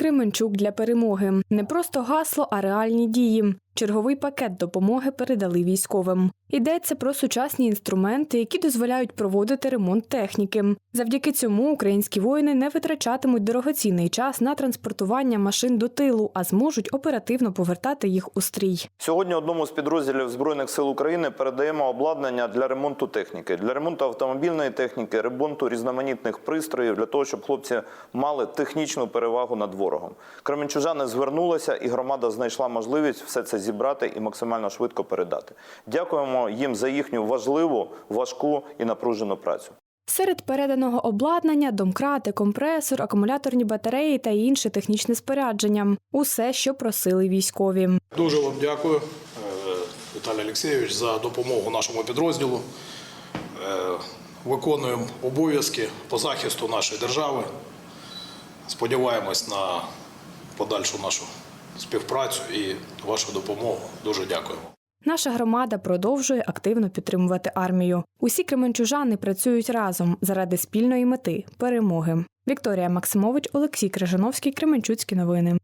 Кременчук для перемоги не просто гасло, а реальні дії. Черговий пакет допомоги передали військовим. Йдеться про сучасні інструменти, які дозволяють проводити ремонт техніки. Завдяки цьому українські воїни не витрачатимуть дорогоцінний час на транспортування машин до тилу, а зможуть оперативно повертати їх у стрій. Сьогодні одному з підрозділів Збройних сил України передаємо обладнання для ремонту техніки, для ремонту автомобільної техніки, ремонту різноманітних пристроїв для того, щоб хлопці мали технічну перевагу над ворогом. Кременчужани звернулися, і громада знайшла можливість все це зібрати і максимально швидко передати. Дякуємо їм за їхню важливу, важку і напружену працю. Серед переданого обладнання домкрати, компресор, акумуляторні батареї та інше технічне спорядження усе, що просили військові. Дуже вам дякую, е, Віталій Олексійович, за допомогу нашому підрозділу. Е, Виконуємо обов'язки по захисту нашої держави. Сподіваємось на подальшу нашу співпрацю і вашу допомогу. Дуже дякуємо. Наша громада продовжує активно підтримувати армію. Усі кременчужани працюють разом заради спільної мети перемоги. Вікторія Максимович, Олексій Крижановський, Кременчуцькі новини.